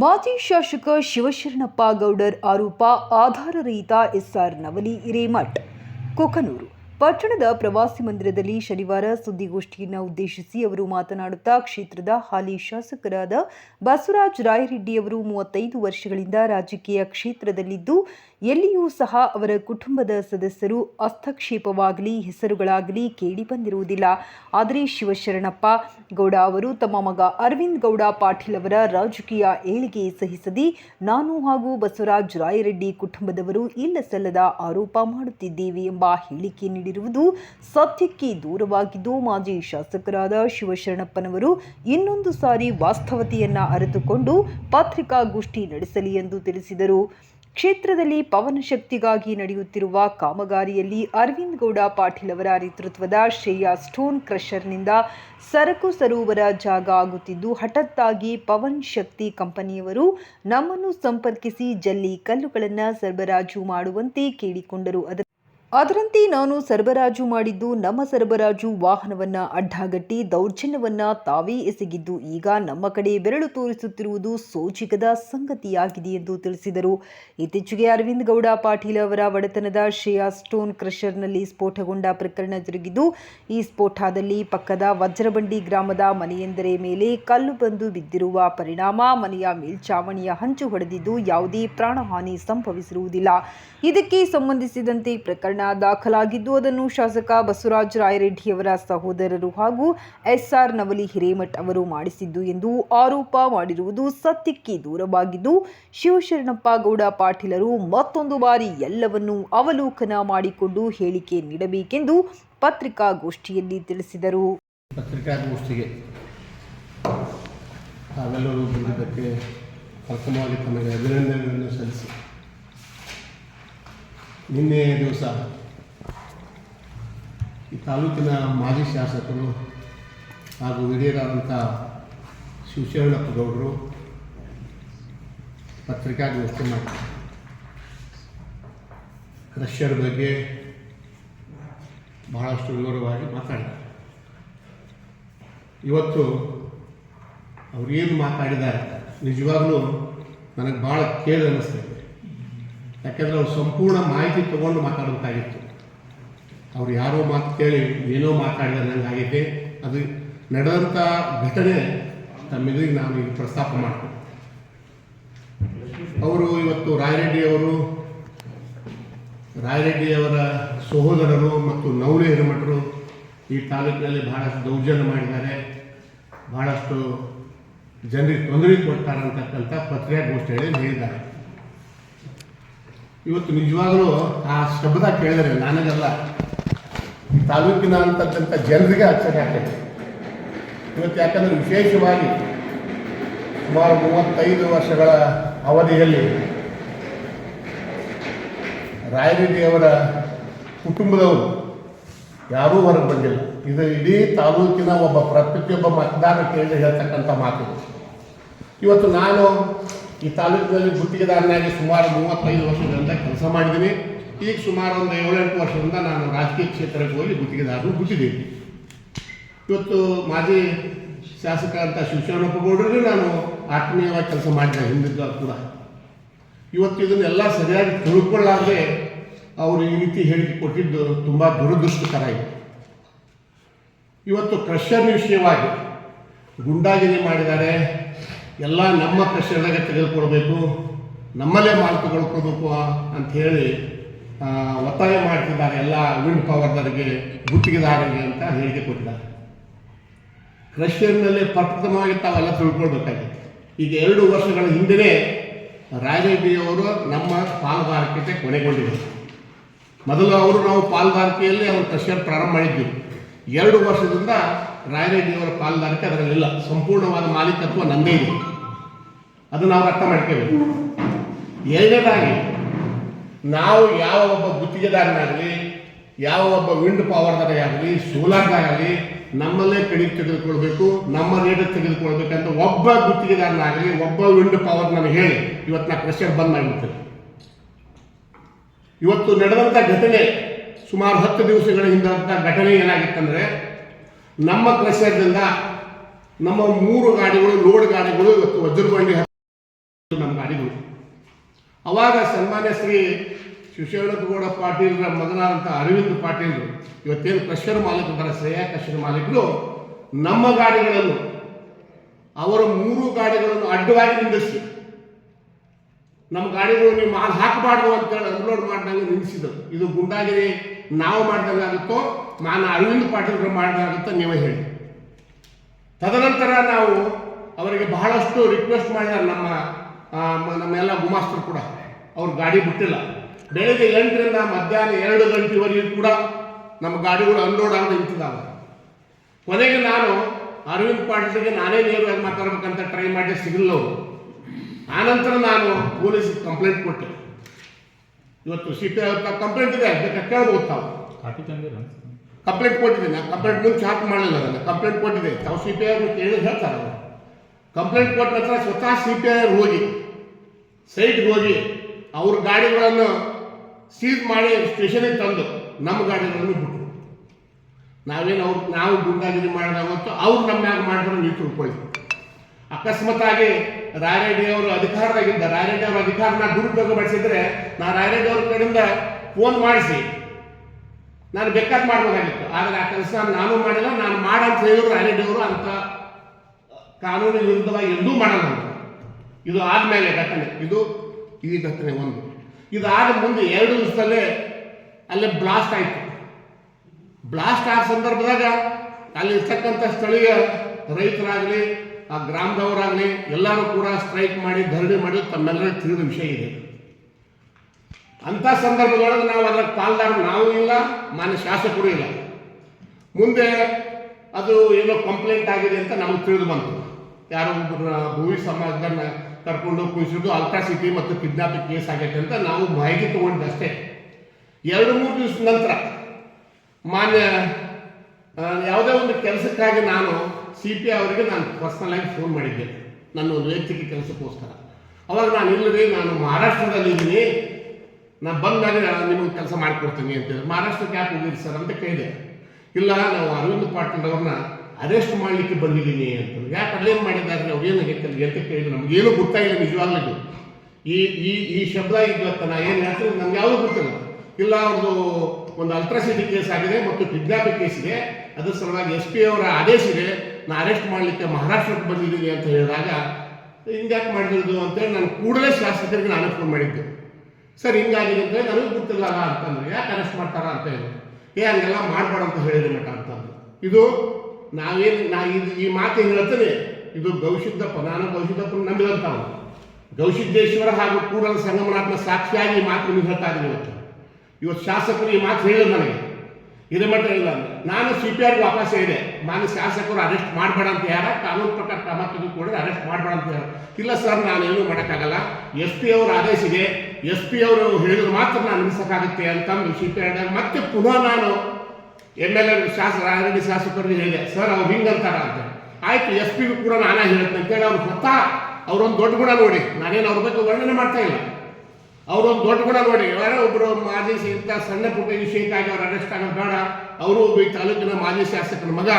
ಮಾಜಿ ಶಾಸಕ ಶಿವಶರಣಪ್ಪ ಗೌಡರ್ ಆರೋಪ ಆಧಾರರಹಿತ ಎಸ್ಆರ್ ನವಲಿ ಹಿರೇಮಠ್ ಕೊಕನೂರು. ಪಟ್ಟಣದ ಪ್ರವಾಸಿ ಮಂದಿರದಲ್ಲಿ ಶನಿವಾರ ಸುದ್ದಿಗೋಷ್ಠಿಯನ್ನು ಉದ್ದೇಶಿಸಿ ಅವರು ಮಾತನಾಡುತ್ತಾ ಕ್ಷೇತ್ರದ ಹಾಲಿ ಶಾಸಕರಾದ ಬಸವರಾಜ ರಾಯರೆಡ್ಡಿ ಅವರು ಮೂವತ್ತೈದು ವರ್ಷಗಳಿಂದ ರಾಜಕೀಯ ಕ್ಷೇತ್ರದಲ್ಲಿದ್ದು, ಎಲ್ಲಿಯೂ ಸಹ ಅವರ ಕುಟುಂಬದ ಸದಸ್ಯರು ಹಸ್ತಕ್ಷೇಪವಾಗಲಿ, ಹೆಸರುಗಳಾಗಲಿ ಕೇಳಿ ಬಂದಿರುವುದಿಲ್ಲ. ಆದರೆ ಶಿವಶರಣಪ್ಪ ಗೌಡ ಅವರು ತಮ್ಮ ಮಗ ಅರವಿಂದ್ ಗೌಡ ಪಾಟೀಲ್ ಅವರ ರಾಜಕೀಯ ಏಳಿಗೆ ಸಹಿಸದೆ ನಾನು ಹಾಗೂ ಬಸವರಾಜ ರಾಯರೆಡ್ಡಿ ಕುಟುಂಬದವರು ಇಲ್ಲ ಸಲ್ಲದ ಆರೋಪ ಮಾಡುತ್ತಿದ್ದೇವೆ ಎಂಬ ಹೇಳಿಕೆ ನೀಡಿರುವುದು ಸತ್ಯಕ್ಕೆ ದೂರವಾಗಿದ್ದು, ಮಾಜಿ ಶಾಸಕರಾದ ಶಿವಶರಣಪ್ಪನವರು ಇನ್ನೊಂದು ಸಾರಿ ವಾಸ್ತವತೆಯನ್ನ ಅರಿತುಕೊಂಡು ಪತ್ರಿಕಾಗೋಷ್ಠಿ ನಡೆಸಲಿ ಎಂದು ತಿಳಿಸಿದರು. ಕ್ಷೇತ್ರದಲ್ಲಿ ಪವನ ಶಕ್ತಿಗಾಗಿ ನಡೆಯುತ್ತಿರುವ ಕಾಮಗಾರಿಯಲ್ಲಿ ಅರವಿಂದ್ ಗೌಡ ಪಾಟೀಲ್ ಅವರ ನೇತೃತ್ವದ ಶ್ರೇಯಾ ಸ್ಟೋನ್ ಕ್ರಷರ್ನಿಂದ ಸರಕು ಸರೋವರ ಜಾಗ ಆಗುತ್ತಿದ್ದು, ಹಠತ್ತಾಗಿ ಪವನ್ ಶಕ್ತಿ ಕಂಪನಿಯವರು ನಮ್ಮನ್ನು ಸಂಪರ್ಕಿಸಿ ಜಲ್ಲಿ ಕಲ್ಲುಗಳನ್ನು ಸರಬರಾಜು ಮಾಡುವಂತೆ ಕೇಳಿಕೊಂಡರು. ಅದರಂತೆ ನಾನು ಸರಬರಾಜು ಮಾಡಿದ್ದು ನಮ್ಮ ಸರಬರಾಜು ವಾಹನವನ್ನ ಅಡ್ಡಗಟ್ಟಿ ದೌರ್ಜನ್ಯವನ್ನು ತಾವೇ ಎಸಗಿದ್ದು ಈಗ ನಮ್ಮ ಕಡೆ ಬೆರಳು ತೋರಿಸುತ್ತಿರುವುದು ಸೋಚಿಕದ ಸಂಗತಿಯಾಗಿದೆ ಎಂದು ತಿಳಿಸಿದರು. ಇತ್ತೀಚೆಗೆ ಅರವಿಂದ್ ಗೌಡ ಪಾಟೀಲ್ ಅವರ ಒಡೆತನದ ಶ್ರೇಯಾ ಸ್ಟೋನ್ ಕ್ರಷರ್ನಲ್ಲಿ ಸ್ಫೋಟಗೊಂಡ ಪ್ರಕರಣ ಜರುಗಿದ್ದು, ಈ ಸ್ಫೋಟದಲ್ಲಿ ಪಕ್ಕದ ವಜ್ರಬಂಡಿ ಗ್ರಾಮದ ಮನೆಯೆಂದರೆ ಮೇಲೆ ಕಲ್ಲು ಬಂದು ಬಿದ್ದಿರುವ ಪರಿಣಾಮ ಮನೆಯ ಮೇಲ್ಚಾವಣಿಯ ಹಂಚು ಹೊಡೆದಿದ್ದು ಯಾವುದೇ ಪ್ರಾಣಹಾನಿ ಸಂಭವಿಸಿರುವುದಿಲ್ಲ. ಇದಕ್ಕೆ ಸಂಬಂಧಿಸಿದಂತೆ ಪ್ರಕರಣ ದಾಖಲಾಗಿದ್ದು, ಅದನ್ನು ಶಾಸಕ ಬಸವರಾಜ ರಾಯರೆಡ್ಡಿಯವರ ಸಹೋದರರು ಹಾಗೂ ಎಸ್ಆರ್ ನವಲಿ ಹಿರೇಮಠ್ ಅವರು ಮಾಡಿಸಿದ್ದು ಎಂದು ಆರೋಪ ಮಾಡಿರುವುದು ಸತ್ಯಕ್ಕೆ ದೂರವಾಗಿದ್ದು, ಶಿವಶರಣಪ್ಪ ಗೌಡ ಪಾಟೀಲರು ಮತ್ತೊಂದು ಬಾರಿ ಎಲ್ಲವನ್ನೂ ಅವಲೋಕನ ಮಾಡಿಕೊಂಡು ಹೇಳಿಕೆ ನೀಡಬೇಕೆಂದು ಪತ್ರಿಕಾಗೋಷ್ಠಿಯಲ್ಲಿ ತಿಳಿಸಿದರು. ಪತ್ರಿಕಾಗೋಷ್ಠಿಗೆ ಅಭಿನಂದನೆಗಳನ್ನು ಸಲ್ಲಿಸಿ. ನಿನ್ನೆ ದಿವಸ ಈ ತಾಲೂಕಿನ ಮಾಜಿ ಶಾಸಕರು ಹಾಗೂ ಹಿರಿಯರಾದಂಥ ಶಿವಶರಣಪ್ಪ ಗೌಡರು ಪತ್ರಿಕಾಗೋಷ್ಠಿ ಮಾಡ್ತಾರೆ ಕ್ರಷರ್ ಬಗ್ಗೆ ಬಹಳಷ್ಟು ವಿವರವಾಗಿ ಮಾತಾಡಿದ್ದಾರೆ. ಇವತ್ತು ಅವ್ರು ಏನು ಮಾತಾಡಿದ್ದಾರೆ, ನಿಜವಾಗ್ಲೂ ನನಗೆ ಭಾಳ ಕೇಳಿ ಅನ್ನಿಸ್ತೈತೆ ಯಾಕೆಂದರೆ ಅವ್ರು ಸಂಪೂರ್ಣ ಮಾಹಿತಿ ತಗೊಂಡು ಮಾತಾಡಬೇಕಾಗಿತ್ತು. ಅವ್ರು ಯಾರೋ ಮಾತು ಕೇಳಿ ಏನೋ ಮಾತಾಡಿದ ನಂಗೆ ಆಗೈತೆ ಅದು ನಡೆದಂಥ ಘಟನೆ ತಮ್ಮೆದುರಿಗೆ ನಾನು ಈಗ ಪ್ರಸ್ತಾಪ ಮಾಡ್ತೀನಿ. ಅವರು ಇವತ್ತು ರಾಯರೆಡ್ಡಿ ಅವರು ರಾಯರೆಡ್ಡಿಯವರ ಸಹೋದರರು ಮತ್ತು ನವಲೆ ಹಿರಮಠರು ಈ ತಾಲೂಕಿನಲ್ಲಿ ಬಹಳಷ್ಟು ದೌರ್ಜನ್ಯ ಮಾಡಿದ್ದಾರೆ. ಬಹಳಷ್ಟು ಜನರಿಗೆ ತೊಂದರೆ ಕೊಡ್ತಾರೆ ಅಂತಕ್ಕಂಥ ಪತ್ರಿಕಾಗೋಷ್ಠಿಯಲ್ಲಿ ಹೇಳಿದ್ದಾರೆ. ಇವತ್ತು ನಿಜವಾಗಲೂ ಆ ಶಬ್ದ ಕೇಳಿದರೆ ನನಗಲ್ಲ. ತಾಲೂಕಿನ ಅಂತಕ್ಕಂಥ ಜನರಿಗೆ ಆಶ್ಚರ್ಯ ಆಗ್ತದೆ. ಇವತ್ತು ಯಾಕಂದ್ರೆ ವಿಶೇಷವಾಗಿ ಸುಮಾರು ಮೂವತ್ತೈದು ವರ್ಷಗಳ ಅವಧಿಯಲ್ಲಿ ರಾಯರೆಡ್ಡಿಯವರ ಕುಟುಂಬದವರು ಯಾರೂ ಹೊರಗೆ ಬಂದಿಲ್ಲ. ಇದು ಇಡೀ ತಾಲೂಕಿನ ಒಬ್ಬ ಪ್ರತಿಯೊಬ್ಬ ಮತದಾರ ಕೇಳಿ ಹೇಳ್ತಕ್ಕಂಥ ಮಾತು. ಇವತ್ತು ನಾನು ಈ ತಾಲೂಕಿನಲ್ಲಿ ಗುತ್ತಿಗೆದಾರನಾಗಿ ಸುಮಾರು ಮೂವತ್ತೈದು ವರ್ಷಗಳಿಂದ ಕೆಲಸ ಮಾಡಿದ್ದೀನಿ. ಈಗ ಸುಮಾರು ಒಂದು ಏಳೆಂಟು ವರ್ಷದಿಂದ ನಾನು ರಾಜಕೀಯ ಕ್ಷೇತ್ರಕ್ಕೆ ಹೋಗಿ ಗುತ್ತಿಗೆದಾರರು ಗುತ್ತಿದ್ದೀನಿ ಇವತ್ತು ಮಾಜಿ ಶಾಸಕ ಅಂತ ಶಿವಶರಣಪ್ಪ ಗೌಡರಿಗೆ ನಾನು ಆತ್ಮೀಯವಾಗಿ ಕೆಲಸ ಮಾಡಿದೆ, ಹಿಂದಿದ್ದ ಕೂಡ. ಇವತ್ತು ಇದನ್ನೆಲ್ಲ ಸರಿಯಾಗಿ ತಿಳ್ಕೊಳ್ಳಾರ್ದೆ ಅವರು ಈ ರೀತಿ ಹೇಳಿಕೆ ಕೊಟ್ಟಿದ್ದು ತುಂಬ ದುರದೃಷ್ಟಕರ ಇದೆ. ಇವತ್ತು ಕ್ರಷರ್ ವಿಷಯವಾಗಿ ಗುಂಡಾಗಿರಿ ಮಾಡಿದ್ದಾರೆ. ಎಲ್ಲ ನಮ್ಮ ಕ್ರಷರ್ದಾಗೆ ತೆಗೆದುಕೊಳ್ಬೇಕು, ನಮ್ಮಲ್ಲೇ ಮಾಲ್ ತಗೊಳ್ಕೋಬೇಕು ಅಂತ ಹೇಳಿ ಒತ್ತಾಯ ಮಾಡ್ತಿದ್ದಾರೆ ಎಲ್ಲ ವಿಂಡ್ ಪವರ್ದವರಿಗೆ ಗುತ್ತಿಗೆದಾರರಿಗೆ ಅಂತ ಹೇಳಿಕೆ ಕೊಟ್ಟಿದ್ದಾರೆ. ಕ್ರಷರ್ನಲ್ಲಿ ಪ್ರಪ್ರಥಮವಾಗಿ ತಾವೆಲ್ಲ ತಿಳ್ಕೊಳ್ಬೇಕಾಗಿತ್ತು. ಈಗ ಎರಡು ವರ್ಷಗಳ ಹಿಂದೆಯೇ ರಾಜೇಬಿಯವರು ನಮ್ಮ ಪಾಲುದಾರಿಕೆ ಕೊನೆಗೊಂಡಿದ್ದರು. ಮೊದಲು ಅವರು ನಾವು ಪಾಲುದಾರಿಕೆಯಲ್ಲಿ ಅವರು ಕ್ರಷರ್ ಪ್ರಾರಂಭ ಮಾಡಿದ್ವಿ. ಎರಡು ವರ್ಷದಿಂದ ರಾಯರೆಡ್ಡಿಯವರ ಪಾಲುದಾರಿಕೆ ಅದರಲ್ಲಿಲ್ಲ. ಸಂಪೂರ್ಣವಾದ ಮಾಲೀಕತ್ವ ನಂದೇ ಇದೆ. ಅದು ನಾವು ಅರ್ಥ ಮಾಡ್ಕೋಬೇಕು. ಎರಡನೇದಾಗಿ, ನಾವು ಯಾವ ಒಬ್ಬ ಗುತ್ತಿಗೆದಾರನಾಗಲಿ, ಯಾವ ಒಬ್ಬ ವಿಂಡ್ ಪವರ್ದಾರಾಗಲಿ ಸೋಲಾರ್ದಾಗಲಿ ನಮ್ಮಲ್ಲೇ ಕಡಿಮೆ ತೆಗೆದುಕೊಳ್ಬೇಕು, ನಮ್ಮ ರೇಟ್ ತೆಗೆದುಕೊಳ್ಬೇಕಂತ ಒಬ್ಬ ಗುತ್ತಿಗೆದಾರನಾಗಲಿ, ಒಬ್ಬ ವಿಂಡ್ ಪವರ್ ನಾನು ಹೇಳಿ, ಇವತ್ತು ನಾ ಪ್ರೆಷರ್ ಬಂದ್ ಮಾಡಿಬಿಡ್ತೇನೆ. ಇವತ್ತು ನಡೆದಂಥ ಘಟನೆ ಸುಮಾರು ಹತ್ತು ದಿವಸಗಳ ಹಿಂದಂಥ ಘಟನೆ ಏನಾಗಿತ್ತಂದ್ರೆ ನಮ್ಮ ಕ್ರಷರ್ದಿಂದ ನಮ್ಮ ಮೂರು ಗಾಡಿಗಳು, ಲೋಡ್ ಗಾಡಿಗಳು ಇವತ್ತು ವಜ್ರಬಂಡಿ ನಮ್ಮ ಗಾಡಿಗಳು. ಅವಾಗ ಸನ್ಮಾನ್ಯ ಶ್ರೀ ಶಿವಶರಣಗೌಡ ಪಾಟೀಲ್ರ ಮಗನಾದಂಥ ಅರವಿಂದ್ ಪಾಟೀಲ್ರು, ಇವತ್ತೇನು ಕ್ರಷರ್ ಮಾಲೀಕರ ಶ್ರೇಯಾ ಕ್ರಷರ್ ಮಾಲೀಕರು, ನಮ್ಮ ಗಾಡಿಗಳನ್ನು, ಅವರ ಮೂರು ಗಾಡಿಗಳನ್ನು ಅಡ್ಡವಾಗಿ ನಿಂದಿಸಿ ನಮ್ಮ ಗಾಡಿಗಳು ನೀವು ಹಾಕಬಾರ್ದು ಅಂತೇಳಿ ಅನ್ಲೋಡ್ ಮಾಡಿದಂಗೆ ನಿಲ್ಲಿಸಿದರು. ಇದು ಗುಂಡಾಗಿರಿ ನಾವು ಮಾಡ್ದಂಗಾಗುತ್ತೋ ನಾನು ಅರವಿಂದ್ ಪಾಟೀಲ್ರು ಮಾಡ್ದಂಗಾಗುತ್ತೋ ನೀವೇ ಹೇಳಿ. ತದನಂತರ ನಾವು ಅವರಿಗೆ ಬಹಳಷ್ಟು ರಿಕ್ವೆಸ್ಟ್ ಮಾಡಿದ್ದಾರೆ ನಮ್ಮ ನಮ್ಮೆಲ್ಲ ಗುಮಾಸ್ತರು ಕೂಡ. ಅವ್ರ ಗಾಡಿ ಬಿಟ್ಟಿಲ್ಲ. ಬೆಳಗ್ಗೆ ಎಂಟರಿಂದ ಮಧ್ಯಾಹ್ನ ಎರಡು ಗಂಟೆವರೆಗೂ ಕೂಡ ನಮ್ಮ ಗಾಡಿಗಳು ಅನ್ಲೋಡ್ ಆಗಿ ನಿಂತಿದ್ದಾವೆ. ಕೊನೆಗೆ ನಾನು ಅರವಿಂದ್ ಪಾಟೀಲ್ಗೆ ನಾನೇ ನೇರವಾಗಿ ಮಾತಾಡ್ಬೇಕಂತ ಟ್ರೈ ಮಾಡಿ ಸಿಗಲಿಲ್ಲ ಅವರು. ಆನಂತರ ನಾನು ಪೊಲೀಸ್ ಕಂಪ್ಲೇಂಟ್ ಕೊಟ್ಟೆ. ಇವತ್ತು ಸಿ ಪಿ ಕಂಪ್ಲೇಂಟ್ ಇದೆ ಅದಕ್ಕೆ ಕೇಳ್ಬೋದು ತಾವು ಕಾಪಿ ತಂದಿರ? ಕಂಪ್ಲೇಂಟ್ ಕೊಟ್ಟಿದ್ದೀನಿ ನಾನು ಕಂಪ್ಲೇಂಟ್ ಮುಂಚೆ ಹಾಕಿ ಮಾಡಲಿಲ್ಲ ಅದನ್ನು. ಕಂಪ್ಲೇಂಟ್ ಕೊಟ್ಟಿದೆ ತಾವು ಸಿ ಪಿ ಐ ಕೇಳಿ ಹೇಳ್ತಾರೆ ಅವರು. ಕಂಪ್ಲೇಂಟ್ ಕೊಟ್ಟ ನಂತರ ಸ್ವತಃ ಸಿ ಪಿ ಐ ಹೋಗಿ ಸೈಟ್ಗೆ ಹೋಗಿ ಅವ್ರ ಗಾಡಿಗಳನ್ನು ಸೀಸ್ ಮಾಡಿ ಸ್ಟೇಷನಿಗೆ ತಂದು ನಮ್ಮ ಗಾಡಿಗಳನ್ನು ಬಿಟ್ಟರು ನಾವೇನು ಅವ್ರು ನಾವು ಗುಂಡಾಗಿರಿ ಮಾಡೋದಾಗುತ್ತೋ ಅವ್ರು ನಮ್ಮ ಮ್ಯಾಗ ಮಾಡಿದ್ರು ನೀವು ತಿಳ್ಕೊಳ್ಳಿ. ಅಕಸ್ಮಾತಾಗಿ ರಾಯರೆಡ್ಡಿ ಅವರು ಅಧಿಕಾರದಾಗಿದ್ದ ರಾಯರೆಡ್ಡಿ ಅವರ ಅಧಿಕಾರನ ದುರುಪಯೋಗ ಮಾಡಿಸಿದ್ರೆ ನಾ ರಾಯರೆಡ್ಡಿ ಅವ್ರ ಕಡೆಯಿಂದ ಫೋನ್ ಮಾಡಿಸಿ. ನಾನು ಬೇಕಾದ್ ಮಾಡಬೇಕಾಗಿತ್ತು ಆದರೆ ಆ ಕೆಲಸ ನಾನು ಮಾಡಿಲ್ಲ. ನಾನು ಮಾಡಂತ ಹೇಳಿದ್ರು ರಾಯರೆಡ್ಡಿ ಅವರು ಅಂತ ಕಾನೂನು ವಿರುದ್ಧವಾಗಿ ಎಂದೂ ಮಾಡಲ್ಲ. ಇದು ಆದಮೇಲೆ ಘಟನೆ. ಇದು ಈ ಘಟನೆ ಒಂದು. ಇದಾದ ಮುಂದೆ ಎರಡು ದಿವಸದಲ್ಲೇ ಅಲ್ಲೇ ಬ್ಲಾಸ್ಟ್ ಆಯಿತು. ಬ್ಲಾಸ್ಟ್ ಆದ ಸಂದರ್ಭದಾಗ ಅಲ್ಲಿರ್ತಕ್ಕಂಥ ಸ್ಥಳೀಯ ರೈತರಾಗಲಿ ಆ ಗ್ರಾಮದವರಾಗಲಿ ಎಲ್ಲರೂ ಕೂಡ ಸ್ಟ್ರೈಕ್ ಮಾಡಿ, ಧರಣಿ ಮಾಡಿ ತಮ್ಮೆಲ್ಲರೂ ತಿಳಿದ ವಿಷಯ ಇದೆ. ಅಂಥ ಸಂದರ್ಭದೊಳಗೆ ನಾವು ಅದರ ಪಾಲ್ದಾರ ನಾವು ಇಲ್ಲ, ಮಾನ್ಯ ಶಾಸಕರು ಇಲ್ಲ. ಮುಂದೆ ಅದು ಏನೋ ಕಂಪ್ಲೇಂಟ್ ಆಗಿದೆ ಅಂತ ನಮಗೆ ತಿಳಿದು ಬಂತು. ಯಾರೋ ಒಬ್ಬರು ಭೂವಿ ಸಮಾಜದನ್ನ ಕರ್ಕೊಂಡು ಕುಣಿಸಿದ್ದು ಅಲ್ಟ್ರಾಸಿಟಿ ಮತ್ತು ಕಿಡ್ನಾಪಿಂಗ್ ಕೇಸ್ ಆಗೈತೆ ಅಂತ ನಾವು ಮಾಹಿತಿ ತಗೊಂಡಷ್ಟೇ ಎರಡು ಮೂರು ದಿವಸ ನಂತರ ಮಾನ್ಯ ಯಾವುದೇ ಒಂದು ಕೆಲಸಕ್ಕಾಗಿ ನಾನು ಸಿ ಪಿ ಅವರಿಗೆ ನಾನು ಪರ್ಸನಲ್ ಆಗಿ ಫೋನ್ ಮಾಡಿದ್ದೆ. ನನ್ನ ಒಂದು ವೈಯಕ್ತಿಕ ಕೆಲಸಕ್ಕೋಸ್ಕರ. ಅವಾಗ ನಾನು ಇಲ್ಲದೆ ನಾನು ಮಹಾರಾಷ್ಟ್ರದಲ್ಲಿ ಇದ್ದೀನಿ. ನಾನು ಬಂದಾಗ ನಿಮಗೆ ಕೆಲಸ ಮಾಡಿಕೊಡ್ತೀನಿ ಅಂತ ಹೇಳಿ ಮಹಾರಾಷ್ಟ್ರಕ್ಕೆ ಯಾಕೆ ಹೋಗಿರಿ ಸರ್ ಅಂತ ಕೇಳಿದೆ. ಇಲ್ಲ, ನಾವು ಅರವಿಂದ್ ಪಾಟೀಲ್ ಅವ್ರನ್ನ ಅರೆಸ್ಟ್ ಮಾಡಲಿಕ್ಕೆ ಬಂದಿದ್ದೀನಿ ಅಂತ ಯಾಕೆ ಅಲ್ಲೇನು ಮಾಡಿದ್ದಾರೆ? ಅವ್ರು ಏನು ಹೇಳ್ತಾರೆ ಅಂತ ಕೇಳಿದ್ರು. ನಮಗೇನು ಗೊತ್ತಾಗಿಲ್ಲ ನಿಜವಾಗ್ಲೂ ಈ ಈ ಈ ಶಬ್ದ ಇವತ್ತು ನಾ ಏನು ಹೇಳ್ತೀನಿ ನಮ್ಗೆ ಯಾವುದೂ ಗೊತ್ತಿಲ್ಲ. ಇಲ್ಲ, ಅವ್ರದ್ದು ಒಂದು ಅಲ್ಟ್ರಾಸಿಟಿ ಕೇಸ್ ಆಗಿದೆ ಮತ್ತು ಕಿಡ್ನಾಪಿಂಗ್ ಕೇಸ್ ಇದೆ. ಅದ್ರ ಸಲುವಾಗಿ ಎಸ್ ಪಿ ಅವರ ಆದೇಶ ಇದೆ. ನಾ ಅರೆಸ್ಟ್ ಮಾಡಲಿಕ್ಕೆ ಮಹಾರಾಷ್ಟ್ರಕ್ಕೆ ಬಂದಿದ್ದೀನಿ ಅಂತ ಹೇಳಿದಾಗ, ಹಿಂಗ್ಯಾಕೆ ಮಾಡಿದ್ರು ಅಂತೇಳಿ ನಾನು ಕೂಡಲೇ ಶಾಸಕರಿಗೆ ನಾನು ಫೋನ್ ಮಾಡಿದ್ದೆ. ಸರ್, ಹಿಂಗಾಗಿದೆ ಅಂತ ಹೇಳಿ ನನಗೆ ಗೊತ್ತಿಲ್ಲ ಅಂತಂದ್ರೆ. ಯಾಕೆ ಅರೆಸ್ಟ್ ಮಾಡ್ತಾರ ಅಂತ ಹೇಳಿ ಏ, ಹಂಗೆಲ್ಲ ಮಾಡಬೇಡ ಅಂತ ಹೇಳಿದ್ರು ಮಠ ಅಂತಂದು ಇದು ನಾವೇನು, ನಾ ಇದು ಈ ಮಾತು ಹೇಳ್ತೇನೆ? ಇದು ಗೌಶಿದ್ದಪ್ಪ ನಾನು ಗೌಶಿದ್ದಪ್ಪನ ನಂಬಿದಂಥವ್ರು. ಗೌಶಿದ್ದೇಶ್ವರ ಹಾಗೂ ಕೂಡಲ ಸಂಗಮನಾಥನ ಸಾಕ್ಷಿಯಾಗಿ ಈ ಮಾತು ನಿಮಗೆ ಹೇಳ್ತಾ ಇದ್ದೀನಿ ಇವತ್ತು. ಇವತ್ತು ಶಾಸಕರು ಈ ಮಾತು ಹೇಳಿದ್ರು ನನಗೆ. ಹಿರೇಮಠ ಇಲ್ಲ ಅಂದ್ರೆ ನಾನು ಸಿ ಪಿ ಆರ್ಗೆ ವಾಪಸ್ ಇದೆ ನಾನು ಶಾಸಕರು ಅರೆಸ್ಟ್ ಮಾಡಬೇಡ ಅಂತ ಯಾರ ಕಾನೂನು ಪ್ರಕಾರ ಕ್ರಮ ತೆಗೆದುಕೊಂಡ್ರೆ ಅರೆಸ್ಟ್ ಮಾಡಬೇಡ ಅಂತ ಹೇಳ. ಇಲ್ಲ ಸರ್ ನಾನು ಏನೂ ಮಾಡೋಕ್ಕಾಗಲ್ಲ. ಎಸ್ ಪಿ ಅವ್ರ ಆದೇಶ ಇದೆ ಎಸ್ ಪಿ ಅವರು ಹೇಳಿದ್ರು ಮಾತ್ರ ನಾನು ನಿಲ್ಲಿಸೋಕ್ಕಾಗುತ್ತೆ ಅಂತಂದು ಸಿ ಪಿ ಆರ್ ಮತ್ತೆ ಪುನಃ ನಾನು ಎಂ ಎಲ್ ಎ ಶಾಸಕ ಆಲ್ರೆಡಿ ಶಾಸಕರಿಗೆ ಹೇಳಿದೆ. ಸರ್ ಅವ್ರು ಹಿಂಗಂತಾರ ಅಂತ ಆಯ್ತು ಎಸ್ ಪಿಗೂ ಕೂಡ ನಾನೇ ಹೇಳ್ತೇನೆ ಅಂತೇಳಿ ಅವ್ರು ಹೊತ್ತ ಅವರೊಂದು ದೊಡ್ಡ ಗುಣ ನೋಡಿ. ನಾನೇನು ಅವ್ರ ಬಗ್ಗೆ ವರ್ಣನೆ ಮಾಡ್ತಾ ಇಲ್ಲ. ಅವರೊಂದು ದೊಡ್ಡ ಗುಣ ನೋಡಿ. ಯಾರೋ ಒಬ್ಬರು ಮಾಜಿ ಇಂಥ ಸಣ್ಣ ಪುಟ್ಟ ವಿಷಯಕ್ಕಾಗಿ ಅವ್ರು ಅರೆಸ್ಟ್ ಆಗೋದು ಬೇಡ. ಅವರು ಒಬ್ಬ ಈ ತಾಲೂಕಿನ ಮಾಜಿ ಶಾಸಕನ ಮಗ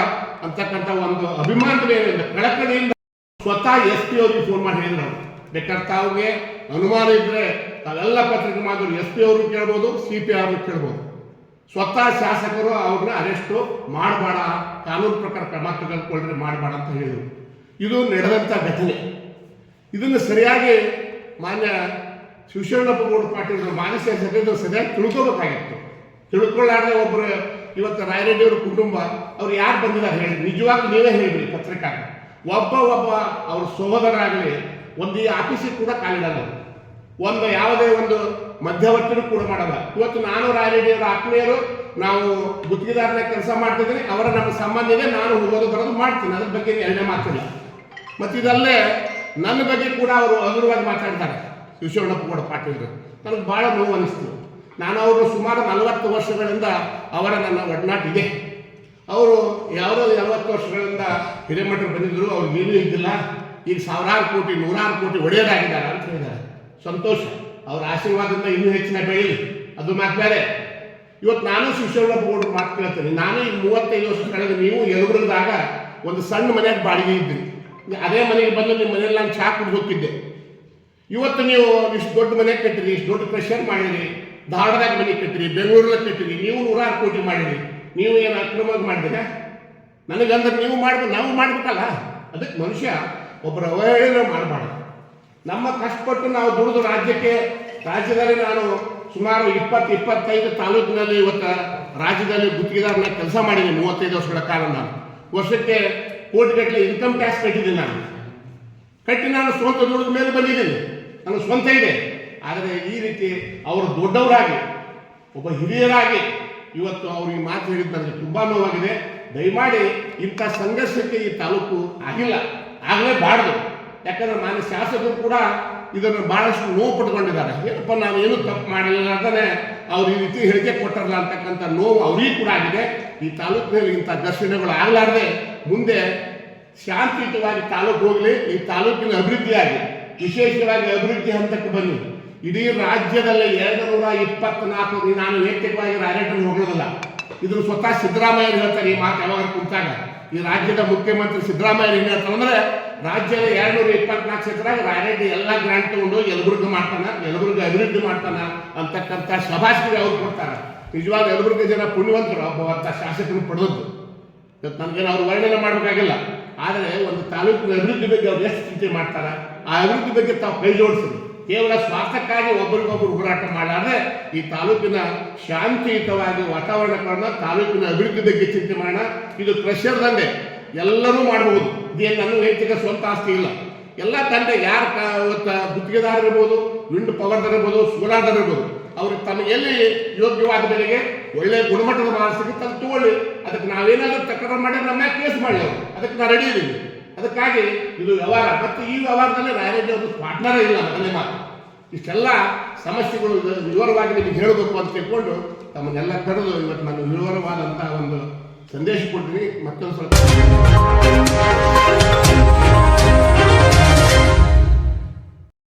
ಅಂತಕ್ಕಂಥ ಒಂದು ಅಭಿಮಾನದ ಏನಿದೆ ಕಳಕಳಿಯಿಂದ ಸ್ವತಃ ಎಸ್ ಪಿ ಅವ್ರಿಗೆ ಫೋನ್ ಮಾಡಿ ಹೇಳಿದ್ರು ಅವರು. ಬೇಕಾದ್ರೆ ತಾವಿಗೆ ಅನುಮಾನ ಇದ್ರೆ ತಾವೆಲ್ಲ ಪತ್ರಿಕೆ ಮಾಡಿದ್ರು ಎಸ್ ಪಿ ಅವರು ಕೇಳ್ಬೋದು, ಸಿ ಪಿ ಅವರು ಕೇಳ್ಬೋದು. ಸ್ವತಃ ಶಾಸಕರು ಅವ್ರನ್ನ ಅರೆಸ್ಟು ಮಾಡಬೇಡ, ಕಾನೂನು ಪ್ರಕಾರ ಕ್ರಮ ತೆಗೆದುಕೊಳ್ಳ್ರಿ ಮಾಡಬೇಡ ಅಂತ ಹೇಳಿದರು. ಇದು ನಡೆದಂಥ ಘಟನೆ. ಇದನ್ನು ಸರಿಯಾಗಿ ಮಾನ್ಯ ಶಿವಶರಣಪ್ಪ ಗೌಡ ಮಾನಸಿಕ ಶಾಸಕರು ಸರಿಯಾಗಿ ತಿಳ್ಕೋಬೇಕಾಗಿತ್ತು. ತಿಳ್ಕೊಳ್ಳಾರ್ದೆ ಒಬ್ಬರು ಇವತ್ತು ರಾಯರೆಡ್ಡಿ ಅವ್ರ ಕುಟುಂಬ, ಅವ್ರು ಯಾರು ಬಂದಿದ್ದಾರೆ ಹೇಳಿ ನಿಜವಾಗಿ ನೀವೇ ಹೇಳಿರಿ ಪತ್ರಿಕಾ ಒಬ್ಬ ಒಬ್ಬ ಅವ್ರ ಸಹೋದರಾಗಲಿ ಒಂದು ಈ ಆಫೀಸಿಗೆ ಕೂಡ ಕಾಲಿಡಲ್ಲ. ಒಂದು ಯಾವುದೇ ಒಂದು ಮಧ್ಯವರ್ತಿನೂ ಕೂಡ ಮಾಡಲ್ಲ. ಇವತ್ತು ನಾನು ರಾಯರೆಡ್ಡಿ ಅವರ ಆತ್ಮೀಯರು, ನಾವು ಗುತ್ತಿಗೆದಾರನ ಕೆಲಸ ಮಾಡ್ತಿದ್ದೀನಿ, ಅವರ ನಮ್ಮ ಸಂಬಂಧ ಇದೆ, ನಾನು ಹೋಗೋದು ಬರೋದು ಮಾಡ್ತೀನಿ. ಅದ್ರ ಬಗ್ಗೆ ಎರಡನೇ ಮಾತಿಲ್ಲ. ಮತ್ತಿದಲ್ಲೇ ನನ್ನ ಬಗ್ಗೆ ಕೂಡ ಅವರು ಹಗುರವಾಗಿ ಮಾತಾಡ್ತಾರೆ. ಶಿವಶರಣಪ್ಪ ಗೌಡ ಪಾಟೀಲ್ರು ನನಗೆ ಭಾಳ ನೋವು ಅನಿಸ್ತು. ನಾನು ಅವರು ಸುಮಾರು ನಲವತ್ತು ವರ್ಷಗಳಿಂದ ಅವರ ನನ್ನ ಒಡನಾಟ ಇದೆ ಅವರು ಯಾವುದೋ ನಲವತ್ತು ವರ್ಷಗಳಿಂದ ಹಿರೇಮಠರು ಬಂದಿದ್ದರು ಏನೂ ಇದ್ದಿಲ್ಲ. ಈಗ ಸಾವಿರಾರು ಕೋಟಿ, ನೂರಾರು ಕೋಟಿ ಒಡೆಯದಾಗಿದ್ದಾರೆ ಅಂತ ಹೇಳಿದ್ದಾರೆ. ಸಂತೋಷ. ಅವರ ಆಶೀರ್ವಾದದಿಂದ ಇನ್ನೂ ಹೆಚ್ಚಿನ ಬೆಳೀಲಿ ಅದು ಮಾತು ಬೇರೆ. ಇವತ್ತು ನಾನು ಬೋರ್ಡ್ ಮಾತು ಕೇಳ್ತೇನೆ. ನಾನು ಈಗ ಮೂವತ್ತೈದು ವರ್ಷ ಕಳೆದ ನೀವು ಎಲ್ಲರಿಂದಾಗ ಒಂದು ಸಣ್ಣ ಮನೆಗೆ ಬಾಡಿಗೆ ಇದ್ದೀನಿ ಅದೇ ಮನೆಗೆ ಬಂದು ನಿಮ್ಮ ಮನೆಯಲ್ಲಿ ನಾನು ಚಾ ಕುಡಿದು ಇವತ್ತು ನೀವು ಇಷ್ಟು ದೊಡ್ಡ ಮನೆ ಕಟ್ಟಿರಿ, ಇಷ್ಟು ದೊಡ್ಡ ಪ್ರೆಷರ್ ಮಾಡಿರಿ, ಧಾರವಾಡದಾಗ ಮನೆ ಕಟ್ಟಿರಿ ಬೆಂಗಳೂರಲ್ಲಿ ಕಟ್ಟಿರಿ, ನೀವು ನೂರಾರು ಕೋಟಿ ಮಾಡಿರಿ, ನೀವು ಏನು ಅಕ್ರಮವಾಗಿ ಮಾಡಿದ್ರ ನನಗಂದ್ರೆ ನೀವು ಮಾಡ್ಬೇಕು ನಾವು ಮಾಡ್ಬೇಕಲ್ಲ? ಅದಕ್ಕೆ ಮನುಷ್ಯ ಒಬ್ಬರ ಅವಹೇಳನ ಮಾಡಬಾರ್ದು. ನಮ್ಮ ಕಷ್ಟಪಟ್ಟು ನಾವು ದುಡಿದು ರಾಜ್ಯಕ್ಕೆ, ರಾಜ್ಯದಲ್ಲಿ ನಾನು ಸುಮಾರು ಇಪ್ಪತ್ತು, ಇಪ್ಪತ್ತೈದು ತಾಲೂಕಿನಲ್ಲಿ ಇವತ್ತು ರಾಜ್ಯದಲ್ಲಿ ಗುತ್ತಿಗೆದಾರನ ಕೆಲಸ ಮಾಡಿದ್ದೀನಿ, ಮೂವತ್ತೈದು ವರ್ಷಗಳ ಕಾಲ ನಾನು. ವರ್ಷಕ್ಕೆ ಕೋಟಿಗಟ್ಟಲೆ ಇನ್ಕಮ್ ಟ್ಯಾಕ್ಸ್ ಕಟ್ಟಿದ್ದೀನಿ ನಾನು. ಕಟ್ಟಿ ನಾನು ಸ್ವಂತ ದುಡಿದ ಮೇಲೆ ಬಂದಿದ್ದೀನಿ. ನನಗೆ ಸ್ವಂತ ಇದೆ. ಆದರೆ ಈ ರೀತಿ ಅವರು ದೊಡ್ಡವರಾಗಿ, ಒಬ್ಬ ಹಿರಿಯರಾಗಿ ಇವತ್ತು ಅವರು ಈ ಮಾತು ಹೇಳಿದ್ದು ನನಗೆ ತುಂಬ ನೋವಾಗಿದೆ. ದಯಮಾಡಿ ಇಂಥ ಸಂಘರ್ಷಕ್ಕೆ ಈ ತಾಲೂಕು ಆಗಿಲ್ಲ. ಆಗಲೇಬಾರ್ದು ಯಾಕಂದ್ರೆ ಮಾನ್ಯ ಶಾಸಕರು ಕೂಡ ಇದನ್ನು ಬಹಳಷ್ಟು ನೋವು ಪಟ್ಕೊಂಡಿದ್ದಾರೆ. ಏನಪ್ಪ ನಾನು ಏನು ತಪ್ಪು ಮಾಡಲಿಲ್ಲ ಅಂತಾನೆ ಅವ್ರು ಈ ರೀತಿ ಹೇಳಿಕೆ ಕೊಟ್ಟಾರಲ್ಲ ಅಂತಕ್ಕಂಥ ನೋವು ಅವ್ರಿಗೂ ಕೂಡ ಆಗಿದೆ. ಈ ತಾಲೂಕಿನಲ್ಲಿ ಇಂಥ ಘರ್ಷಣೆಗಳು ಆಗಲಾರದೆ ಮುಂದೆ ಶಾಂತಿಯುತವಾಗಿ ತಾಲೂಕು ಹೋಗಲಿ, ಈ ತಾಲೂಕಿನ ಅಭಿವೃದ್ಧಿಯಾಗಿ ವಿಶೇಷವಾಗಿ ಅಭಿವೃದ್ಧಿ ಹಂತಕ್ಕೆ ಬನ್ನಿ. ಇಡೀ ರಾಜ್ಯದಲ್ಲಿ ಎರಡು ನೂರ ಇಪ್ಪತ್ನಾಲ್ಕು ನಾನು ವೈಯಕ್ತಿಕವಾಗಿ ರಾಜಕೀಯ ಹೋಗೋದಲ್ಲ ಇದನ್ನು ಸ್ವತಃ ಸಿದ್ದರಾಮಯ್ಯ ಹೇಳ್ತಾರೆ ಈ ಮಾತು ಯಾವಾಗ ಕುಂತಾಗ. ಈ ರಾಜ್ಯದ ಮುಖ್ಯಮಂತ್ರಿ ಸಿದ್ದರಾಮಯ್ಯ ಏನು ಹೇಳ್ತಾರೆ ರಾಜ್ಯದ ಎರಡು ನೂರ ಇಪ್ಪತ್ನಾಲ್ಕು ಕ್ಷೇತ್ರದಾಗ ರಾಯರೆಡ್ಡಿ ಎಲ್ಲ ಗ್ರಾಂಟ್ ತಗೊಂಡು ಯಲಬುರ್ಗ ಮಾಡ್ತಾನ, ಯಲಬುರ್ಗ ಅಭಿವೃದ್ಧಿ ಮಾಡ್ತಾನ ಅಂತಕ್ಕಂಥ ಶಭಾಷ್ಗೆ ಅವ್ರು ಕೊಡ್ತಾರೆ. ನಿಜವಾದ ಯಲಬುರ್ಗ ಜನ ಪುಣ್ಯವಂತರು, ಒಬ್ಬ ಶಾಸಕರು ಪಡೆದದ್ದು. ನನಗೇನು ಅವ್ರು ವರ್ಣನೆ ಮಾಡಬೇಕಾಗಿಲ್ಲ. ಆದರೆ ಒಂದು ತಾಲೂಕಿನ ಅಭಿವೃದ್ಧಿ ಬಗ್ಗೆ ಅವ್ರು ಎಷ್ಟು ಚಿಂತೆ ಮಾಡ್ತಾರೆ? ಆ ಅಭಿವೃದ್ಧಿ ಬಗ್ಗೆ ತಾವು ಕೈ ಜೋಡಿಸಿದ್ರು ಕೇವಲ ಸ್ವಾರ್ಥಕ್ಕಾಗಿ ಒಬ್ಬರಿಗೊಬ್ಬರು ಹೋರಾಟ ಮಾಡಲಾರ್ದೆ ಈ ತಾಲೂಕಿನ ಶಾಂತಿಯುತವಾಗಿ ವಾತಾವರಣಗಳನ್ನು ತಾಲೂಕಿನ ಅಭಿವೃದ್ಧಿ ಬಗ್ಗೆ ಚಿಂತೆ ಮಾಡೋಣ. ಇದು ಪ್ರೆಷರ್ದಂಗೆ ಎಲ್ಲರೂ ಮಾಡಬಹುದು ಇದೇನು ನನ್ನ ವೈಯಕ್ತಿಕ ಸ್ವಂತ ಆಸ್ತಿ ಇಲ್ಲ. ಎಲ್ಲ ತಂದೆ ಯಾರು ಗುತ್ತಿಗೆದಾರರಿರ್ಬೋದು, ವಿಂಡ್ ಪವರ್ದಾರಿರ್ಬೋದು ಇರ್ಬೋದು. ಸೋಲಾರ್ದರ್ ತಮ್ಮ ಎಲ್ಲಿ ಯೋಗ್ಯವಾದ ಬೆಲೆಗೆ ಒಳ್ಳೆ ಗುಣಮಟ್ಟದ ಮಾಲ್ ಸಿಗುತ್ತೆ ಅದು ತಗೊಳ್ಳಿ ಅದಕ್ಕೆ ನಾವೇನಾದ್ರೂ ತಕರಾರು ಮಾಡಿ ನಮ್ಮ ಕೇಸ್ ಮಾಡಿ ಅವರು. ಅದಕ್ಕೆ ನಾ ರೆಡಿ ಇದ್ದೀನಿ ಅದಕ್ಕಾಗಿ ಇದು ವ್ಯವಹಾರ, ಮತ್ತು ಈ ವ್ಯವಹಾರದಲ್ಲಿ ರಾಯರೆಡ್ಡಿ ಅವರು ಪಾರ್ಟ್ನರೇ ಇಲ್ಲ ಮೊದಲನೇ ಮಾತು ಇಷ್ಟೆಲ್ಲ ಸಮಸ್ಯೆಗಳು ವಿವರವಾಗಿ ನಿಮಗೆ ಹೇಳಬೇಕು ಅಂತ ತಿಳ್ಕೊಂಡು ತಮ್ಮನ್ನೆಲ್ಲ ಕರೆದು ಇವತ್ತು ನಾನು ವಿವರವಾದಂತಹ ಒಂದು ಸಂದೇಶ ಕೊಡ್ತೀನಿ. ಮತ್ತೊಂದು ಸ್ವಲ್ಪ